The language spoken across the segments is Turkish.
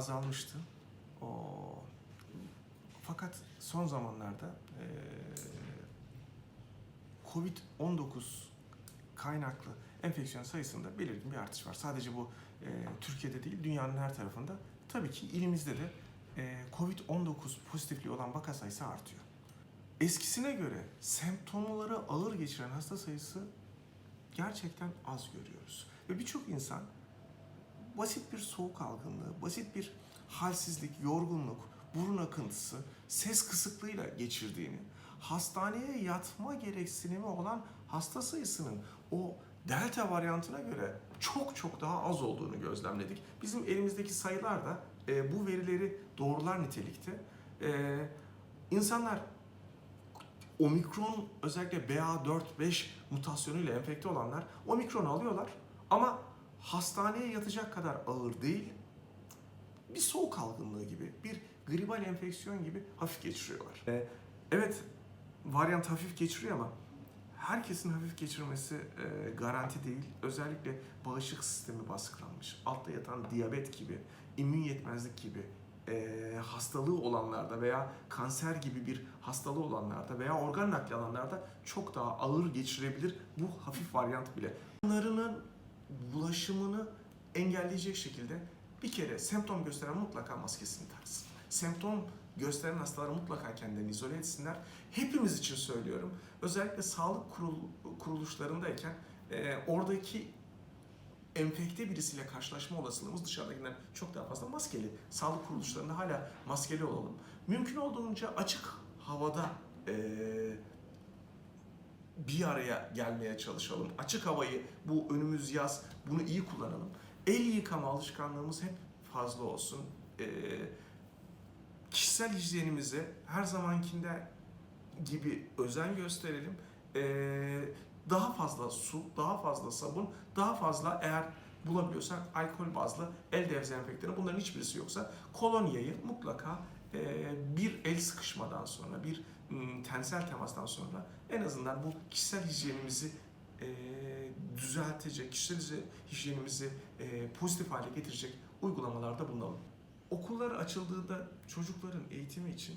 azalmıştı. O fakat son zamanlarda e, Covid-19 kaynaklı enfeksiyon sayısında belirgin bir artış var. Sadece bu e, Türkiye'de değil, dünyanın her tarafında. Tabii ki ilimizde de e, Covid-19 pozitifliği olan vaka sayısı artıyor. Eskisine göre semptomları ağır geçiren hasta sayısı gerçekten az görüyoruz. Ve birçok insan basit bir soğuk algınlığı, basit bir halsizlik, yorgunluk, burun akıntısı, ses kısıklığıyla geçirdiğini, hastaneye yatma gereksinimi olan hasta sayısının o delta varyantına göre çok çok daha az olduğunu gözlemledik. Bizim elimizdeki sayılar da e, bu verileri doğrular nitelikte. E, insanlar omikron özellikle BA4-5 mutasyonuyla enfekte olanlar omikron alıyorlar ama hastaneye yatacak kadar ağır değil, bir soğuk algınlığı gibi, bir gribal enfeksiyon gibi hafif geçiriyorlar. Ee, evet, varyant hafif geçiriyor ama herkesin hafif geçirmesi e, garanti değil. Özellikle bağışıklık sistemi baskılanmış, altta yatan diyabet gibi, immün yetmezlik gibi e, hastalığı olanlarda veya kanser gibi bir hastalığı olanlarda veya organ nakli alanlarda çok daha ağır geçirebilir bu hafif varyant bile. Bunların bulaşımını engelleyecek şekilde bir kere semptom gösteren mutlaka maskesini taksın. Semptom gösteren hastalar mutlaka kendilerini izole etsinler. Hepimiz için söylüyorum. Özellikle sağlık kurul, kuruluşlarındayken e, oradaki enfekte birisiyle karşılaşma olasılığımız dışarıdakinden çok daha fazla maskeli. Sağlık kuruluşlarında hala maskeli olalım. Mümkün olduğunca açık havada e, bir araya gelmeye çalışalım. Açık havayı bu önümüz yaz bunu iyi kullanalım. El yıkama alışkanlığımız hep fazla olsun. E, kişisel hijyenimize her zamankinde gibi özen gösterelim. E, daha fazla su, daha fazla sabun, daha fazla eğer bulabiliyorsak alkol bazlı el dezenfektanı bunların hiçbirisi yoksa kolonyayı mutlaka bir el sıkışmadan sonra, bir m, tensel temastan sonra en azından bu kişisel hijyenimizi e, düzeltecek, kişisel hijyenimizi e, pozitif hale getirecek uygulamalarda bulunalım. Okullar açıldığında çocukların eğitimi için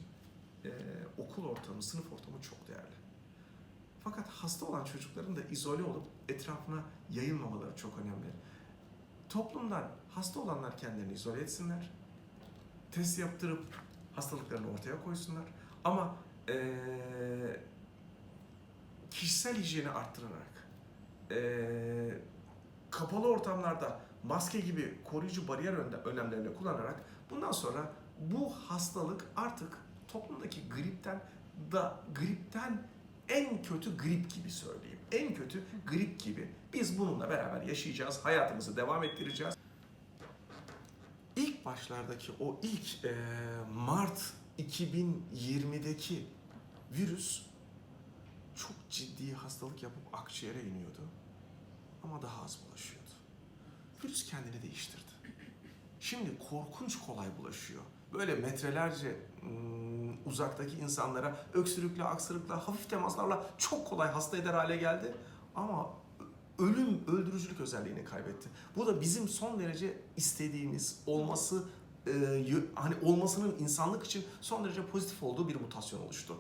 e, okul ortamı, sınıf ortamı çok değerli. Fakat hasta olan çocukların da izole olup etrafına yayılmamaları çok önemli. Toplumdan hasta olanlar kendilerini izole etsinler. Test yaptırıp hastalıklarını ortaya koysunlar. Ama eee, kişisel hijyeni arttırarak eee, kapalı ortamlarda maske gibi koruyucu bariyer önlemlerini kullanarak bundan sonra bu hastalık artık toplumdaki gripten da gripten en kötü grip gibi söyleyeyim. En kötü grip gibi. Biz bununla beraber yaşayacağız, hayatımızı devam ettireceğiz. Başlardaki o ilk eee, Mart 2020'deki virüs çok ciddi hastalık yapıp akciğere iniyordu. Ama daha az bulaşıyordu. Virüs kendini değiştirdi. Şimdi korkunç kolay bulaşıyor. Böyle metrelerce ım, uzaktaki insanlara öksürükle, aksırıkla, hafif temaslarla çok kolay hasta eder hale geldi. Ama ölüm, öldürücülük özelliğini kaybetti. Bu da bizim son derece istediğimiz, olması e, hani olmasının insanlık için son derece pozitif olduğu bir mutasyon oluştu.